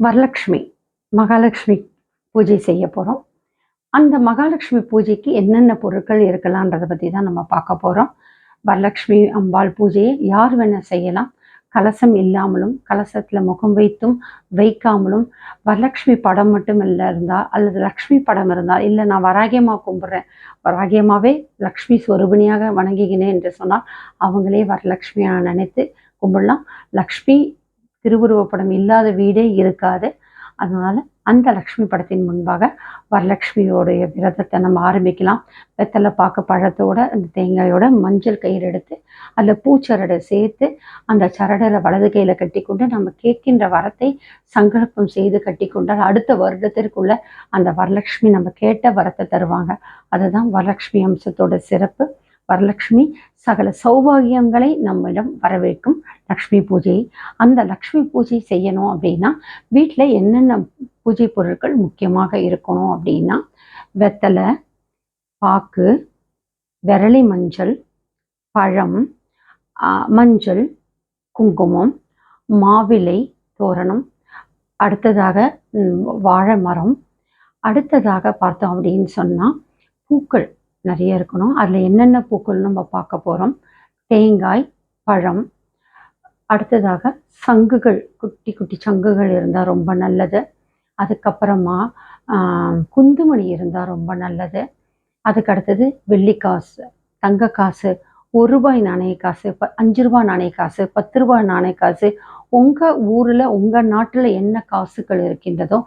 வரலக்ஷ்மி மகாலட்சுமி பூஜை செய்ய போகிறோம் அந்த மகாலட்சுமி பூஜைக்கு என்னென்ன பொருட்கள் இருக்கலான்றதை பற்றி தான் நம்ம பார்க்க போகிறோம் வரலட்சுமி அம்பாள் பூஜையை யார் வேணால் செய்யலாம். கலசம் இல்லாமலும் கலசத்தில் முகம் வைத்தும் வைக்காமலும் வரலக்ஷ்மி படம் மட்டும் இல்லை இருந்தால் அல்லது லக்ஷ்மி படம் இருந்தால் இல்லை நான் வராகியமாக கும்பிட்றேன் வராகியமாகவே லக்ஷ்மி ஸ்வரூபிணியாக வணங்குகிறேன் என்று சொன்னால் அவங்களே வரலட்சுமியாக நினைத்து கும்பிடலாம். லக்ஷ்மி திருவுருவப்படம் இல்லாத வீடே இருக்காது. அதனால அந்த லக்ஷ்மி படத்தின் முன்பாக வரலக்ஷ்மியோடைய விரதத்தை நம்ம ஆரம்பிக்கலாம். வெத்தலை பாக்கு பழத்தோட அந்த தேங்காயோட மஞ்சள் கயிறு எடுத்து அதில் பூச்சரடை சேர்த்து அந்த சரடரை வலது கையில் கட்டிக்கொண்டு நம்ம கேட்கின்ற வரத்தை சங்கல்பம் செய்து கட்டிக்கொண்டால் அடுத்த வருடத்திற்குள்ள அந்த வரலக்ஷ்மி நம்ம கேட்ட வரத்தை தருவாங்க. அதுதான் வரலட்சுமி அம்சத்தோட சிறப்பு. வரலட்சுமி சகல சௌபாகியங்களை நம்மிடம் வரவேற்கும் லக்ஷ்மி பூஜை அந்த லக்ஷ்மி பூஜை செய்யணும் அப்படின்னா வீட்டில் என்னென்ன பூஜை பொருட்கள் முக்கியமாக இருக்கணும் அப்படின்னா வெத்தலை பாக்கு விரலி மஞ்சள் பழம் மஞ்சள் குங்குமம் மாவிலை தோரணம் அடுத்ததாக வாழை மரம் அடுத்ததாக பார்த்தோம் அப்படின்னு சொன்னால் பூக்கள். நிறைய இருக்கணும். அதில் என்னென்ன பூக்கள் நம்ம பார்க்க போகிறோம் தேங்காய் பழம். அடுத்ததாக சங்குகள் குட்டி குட்டி சங்குகள் இருந்தால் ரொம்ப நல்லது. அதுக்கப்புறமா குந்துமணி இருந்தால் ரொம்ப நல்லது. அதுக்கு அடுத்தது வெள்ளி காசு தங்க காசு ஒரு ரூபாய் நாணய காசு ப அஞ்சு ரூபாய் நாணய காசு பத்து ரூபாய் நாணய காசு உங்கள் ஊரில் உங்கள் நாட்டில் என்ன காசுகள் இருக்கின்றதோ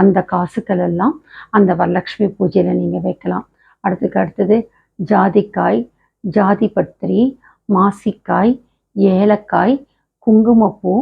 அந்த காசுகள் எல்லாம் அந்த வரலக்ஷ்மி பூஜையில் நீங்கள் வைக்கலாம். அடுத்துக்கு அடுத்தது ஜாதிக்காய் ஜாதிபத்திரி மாசிக்காய் ஏலக்காய் குங்குமப்பூ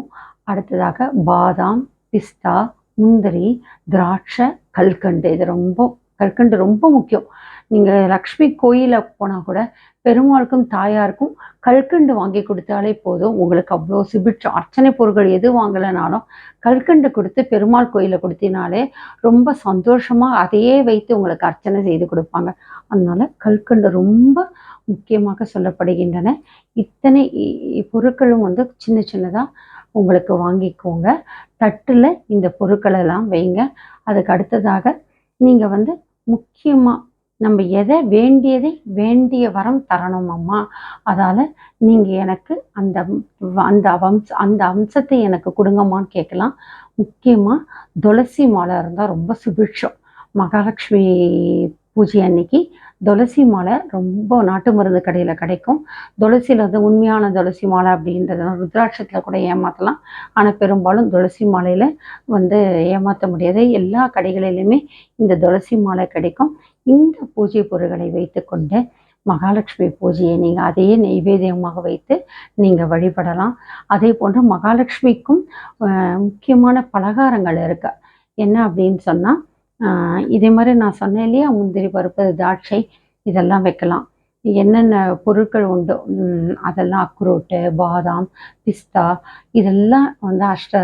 அடுத்ததாக பாதாம் பிஸ்தா முந்திரி திராட்சை கல்கண்டு. இது ரொம்ப கற்கண்டு ரொம்ப முக்கியம். நீங்கள் லக்ஷ்மி கோயிலில் போனால் கூட பெருமாளுக்கும் தாயாருக்கும் கல்கண்டு வாங்கி கொடுத்தாலே போதும். உங்களுக்கு அவ்வளோ சிபிட் அர்ச்சனை பொருட்கள் எது வாங்கலைனாலும் கல்கண்டு கொடுத்து பெருமாள் கோயிலில் கொடுத்தினாலே ரொம்ப சந்தோஷமாக அதையே வைத்து உங்களுக்கு அர்ச்சனை செய்து கொடுப்பாங்க. அதனால கல்கண்டு ரொம்ப முக்கியமாக சொல்லப்படுகின்றன. இத்தனை இ- பொருட்களும் வந்து சின்ன சின்னதாக உங்களுக்கு வாங்கிக்கோங்க. தட்டில் இந்த பொருட்களெல்லாம் வைங்க. அதுக்கு அடுத்ததாக நீங்கள் வந்து முக்கியமாக நம்ம எதை வேண்டியதை வேண்டிய வரம் தரணும் அம்மா. அதால் நீங்கள் எனக்கு அந்த வ- அந்த வம்ச அந்த அம்சத்தை எனக்கு கொடுங்கம்மான்னு கேட்கலாம். முக்கியமாக துளசி மாலை இருந்தால் ரொம்ப சுபிட்சம் மகாலட்சுமி பூஜை அன்னைக்கு துளசி மாலை ரொம்ப நாட்டு மருந்து கடையில் கிடைக்கும். துளசியில் வந்து உண்மையான துளசி மாலை அப்படின்றத ருத்ராட்சத்தில் கூட ஏமாற்றலாம் ஆனால் பெரும்பாலும் துளசி மாலையில் வந்து ஏமாற்ற முடியாது. எல்லா கடைகளிலுமே இந்த துளசி மாலை கிடைக்கும். இந்த பூஜை பொருட்களை வைத்துக்கொண்டு மகாலட்சுமி பூஜையை நீங்கள் அதையே நெய்வேத்தியமாக வைத்து நீங்கள் வழிபடலாம். அதே போன்று மகாலட்சுமிக்கும் முக்கியமான பலகாரங்கள் இருக்கு. என்ன அப்படின்னு சொன்னால் இதே மாதிரி நான் சொன்னேன் இல்லையா? முந்திரி பருப்பு திராட்சை இதெல்லாம் வைக்கலாம். என்னென்ன பொருட்கள் உண்டு அதெல்லாம் அக்ரோட்டு பாதாம் பிஸ்தா இதெல்லாம் வந்து அஷ்ட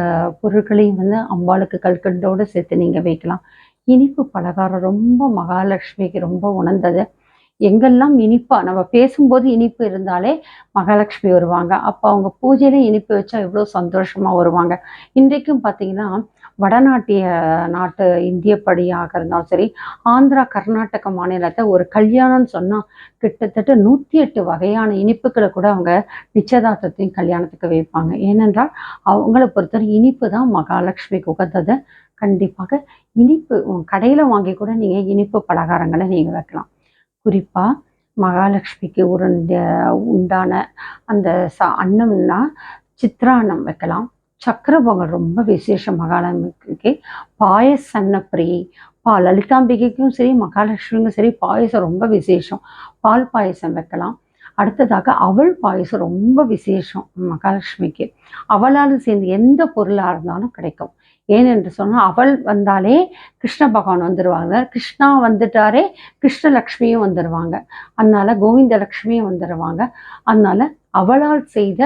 பொருட்களையும் வந்து அம்பாளுக்கு கல்கண்டோடு சேர்த்து நீங்கள் வைக்கலாம். இனிப்பு பலகாரம் ரொம்ப மகாலட்சுமிக்கு ரொம்ப உணர்ந்தது. எங்கெல்லாம் இனிப்பா நம்ம பேசும்போது இனிப்பு இருந்தாலே மகாலட்சுமி வருவாங்க. அப்போ அவங்க பூஜையில இனிப்பு வச்சா எவ்வளோ சந்தோஷமாக வருவாங்க. இன்றைக்கும் பார்த்தீங்கன்னா வடநாட்டிய நாட்டு இந்திய படியாக இருந்தாலும் சரி ஆந்திரா கர்நாடக மாநிலத்தை ஒரு கல்யாணம்னு சொன்னால் கிட்டத்தட்ட நூற்றி எட்டு வகையான இனிப்புகளை கூட அவங்க நிச்சயதார்த்தத்தையும் கல்யாணத்துக்கு வைப்பாங்க. ஏனென்றால் அவங்கள பொறுத்தவரை இனிப்பு தான் மகாலட்சுமிக்கு உகந்தது கண்டிப்பாக இனிப்பு கடையில் வாங்கி கூட நீங்கள் இனிப்பு பலகாரங்களை நீங்கள் வைக்கலாம். குறிப்பாக மகாலட்சுமிக்கு உருண்ட உண்டான அந்த ச அன்னம்னா சித்ரான்னம் வைக்கலாம். சக்கரை பொங்கல் ரொம்ப விசேஷம் மகாலட்சுமிக்கு பாயச அன்னப்பிரியை பா லலிதாம்பிகைக்கும் சரி மகாலட்சுமிக்கும் சரி பாயசம் ரொம்ப விசேஷம். பால் பாயசம் வைக்கலாம். அடுத்ததாக அவள் பாயசம் ரொம்ப விசேஷம் மகாலட்சுமிக்கு. அவளால் சேர்ந்து எந்த பொருளாக இருந்தாலும் கிடைக்கும். ஏனென்று சொன்னால் அவள் வந்தாலே கிருஷ்ண பகவான் வந்துடுவாங்க கிருஷ்ணா வந்துட்டாரே கிருஷ்ணலக்ஷ்மியும் வந்துடுவாங்க அதனால கோவிந்தலக்ஷ்மியும் வந்துடுவாங்க அதனால அவளால் செய்த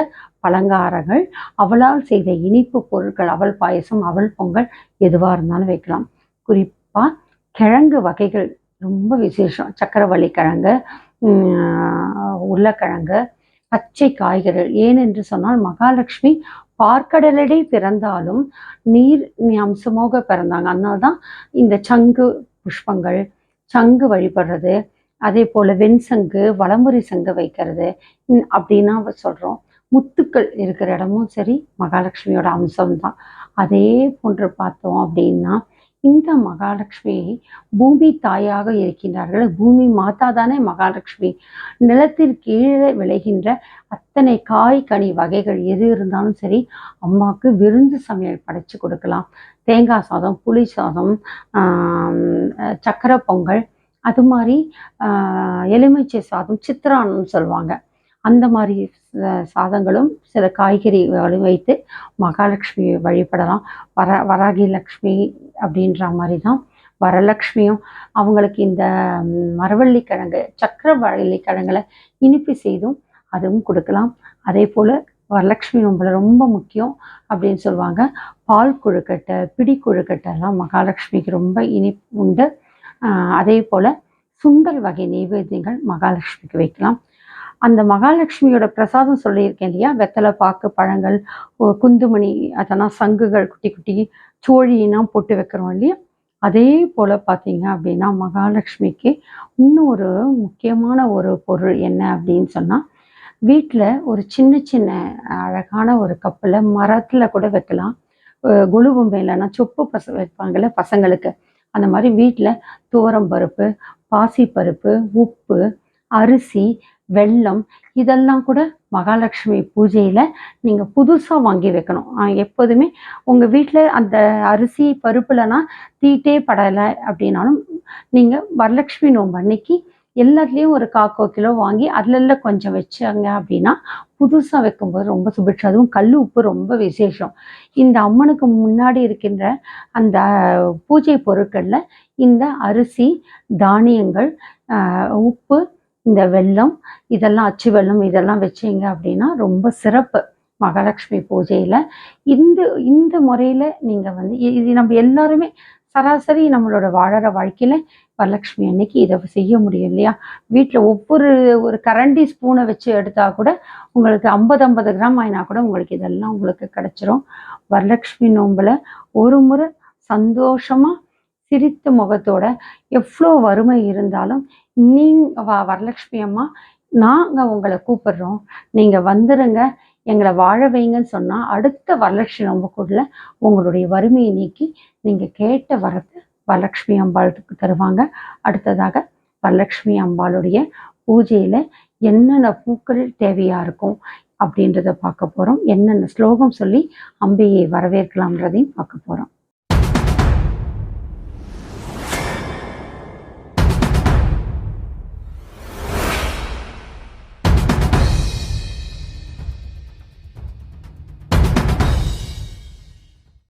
பலங்காரங்கள் அவளால் செய்த இனிப்பு பொருட்கள் அவள் பாயசம் அவள் பொங்கல் எதுவாக இருந்தாலும் வைக்கலாம். குறிப்பாக கிழங்கு வகைகள் ரொம்ப விசேஷம். சக்கரவள்ளி கிழங்கு உருளைக்கிழங்கு பச்சை காய்கறிகள். ஏனென்று சொன்னால் மகாலட்சுமி பார்க்கடலடி பிறந்தாலும் நீர் அம்சமாக பிறந்தாங்க. அதனால தான் இந்த சங்கு புஷ்பங்கள் சங்கு வழிபடுறது அதே போல் வெண்சங்கு வளமுறை சங்கு வைக்கிறது. அப்படின்னா சொல்கிறோம் முத்துக்கள் இருக்கிற இடமும் சரி மகாலட்சுமியோட அம்சம்தான். அதே போன்று பார்த்தோம் அப்படின்னா இந்த மகாலட்சுமி பூமி தாயாக இருக்கின்றார்கள். பூமி மாதா தானே மகாலட்சுமி. நிலத்திற்கு கீழே விளைகின்ற அத்தனை காய் கனி வகைகள் எது இருந்தாலும் சரி அம்மாவுக்கு விருந்து சமையல் படைச்சு கொடுக்கலாம். தேங்காய் சாதம் புளி சாதம் சக்கரை பொங்கல் அது மாதிரி எலுமிச்சை சாதம் சித்திரான்னு சொல்லுவாங்க. அந்த மாதிரி சாதங்களும் சில காய்கறிகளும் வைத்து மகாலட்சுமி வழிபடலாம். வர வராகி லக்ஷ்மி அப்படின்ற மாதிரி தான் வரலக்ஷ்மியும் அவங்களுக்கு இந்த மரவள்ளி கிழங்கு சக்கரவள்ளி கிழங்குல இனிப்பு செய்தும் அதுவும் கொடுக்கலாம். அதே போல் வரலட்சுமி நம்மளை ரொம்ப முக்கியம் அப்படின்னு சொல்லுவாங்க. பால் கொழுக்கட்டை பிடி கொழுக்கட்டை எல்லாம் மகாலட்சுமிக்கு ரொம்ப இனிப்பு உண்டு. அதே போல் சுண்டல் வகை நெய்வேத்தியங்கள் மகாலட்சுமிக்கு வைக்கலாம். அந்த மகாலட்சுமியோட பிரசாதம் சொல்லியிருக்கேன் இல்லையா? வெத்தலை பாக்கு பழங்கள் குந்துமணி அதெல்லாம் சங்குகள் குட்டி குட்டி சோழியெல்லாம் போட்டு வைக்கிறோம் இல்லையா? அதே போல் பார்த்தீங்க அப்படின்னா மகாலட்சுமிக்கு இன்னும் ஒரு முக்கியமான ஒரு பொருள் என்ன அப்படின்னு சொன்னால் வீட்டில் ஒரு சின்ன சின்ன அழகான ஒரு கப்பில் மரத்தில் கூட வைக்கலாம். அஹ் இல்லைன்னா சொப்பு பச வைப்பாங்கல்ல பசங்களுக்கு. அந்த மாதிரி வீட்டில் துவரம் பருப்பு பாசிப்பருப்பு உப்பு அரிசி வெல்லம் இதெல்லாம் கூட மகாலட்சுமி பூஜையில் நீங்கள் புதுசாக வாங்கி வைக்கணும். எப்போதுமே உங்கள் வீட்டில் அந்த அரிசி பருப்புலனா தீட்டே படலை அப்படின்னாலும் நீங்கள் வரலட்சுமி நோம்பு அன்னைக்கு எல்லாத்துலேயும் ஒரு காக்கோ கிலோ வாங்கி அதில் கொஞ்சம் வச்சாங்க அப்படின்னா புதுசாக வைக்கும்போது ரொம்ப சுபிட்சம் அதுவும் கல் உப்பு ரொம்ப விசேஷம். இந்த அம்மனுக்கு முன்னாடி இருக்கின்ற அந்த பூஜை பொருட்களில் இந்த அரிசி தானியங்கள் உப்பு இந்த வெல்லம் இதெல்லாம் அச்சு வெள்ளம் இதெல்லாம் வச்சீங்க அப்படின்னா ரொம்ப சிறப்பு. மகாலட்சுமி பூஜையில் இந்த இந்த முறையில் நீங்கள் வந்து இது நம்ம எல்லாருமே சராசரி நம்மளோட வாழற வாழ்க்கையில் வரலட்சுமி அன்னைக்கு இதை செய்ய முடியும் இல்லையா? வீட்டில் ஒவ்வொரு ஒரு கரண்டி ஸ்பூனை வச்சு எடுத்தால் கூட உங்களுக்கு ஐம்பது ஐம்பது கிராம் ஆயினா கூட உங்களுக்கு இதெல்லாம் உங்களுக்கு கிடச்சிரும். வரலட்சுமி நோம்பில் ஒரு முறை சந்தோஷமாக சிரித்த முகத்தோட எவ்வளோ வறுமை இருந்தாலும் நீங்கள் வ- வரலட்சுமி அம்மா நாங்கள் உங்களை கூப்பிடுறோம். நீங்கள் வந்துருங்க எங்களை வாழ வைங்கன்னு சொன்னால் அடுத்த வரலட்சுமி நோம்புக்குள்ள உங்களுடைய வறுமையை நீக்கி நீங்கள் கேட்ட வரத்தை வரலட்சுமி அம்பாளுக்கு தருவாங்க. அடுத்ததாக வரலட்சுமி அம்பாளுடைய பூஜையில் என்னென்ன பூக்கள் தேவையாக இருக்கும் அப்படின்றத பார்க்க போகிறோம் என்னென்ன ஸ்லோகம் சொல்லி அம்பியை வரவேற்கலாம்ன்றதையும் பார்க்க போகிறோம்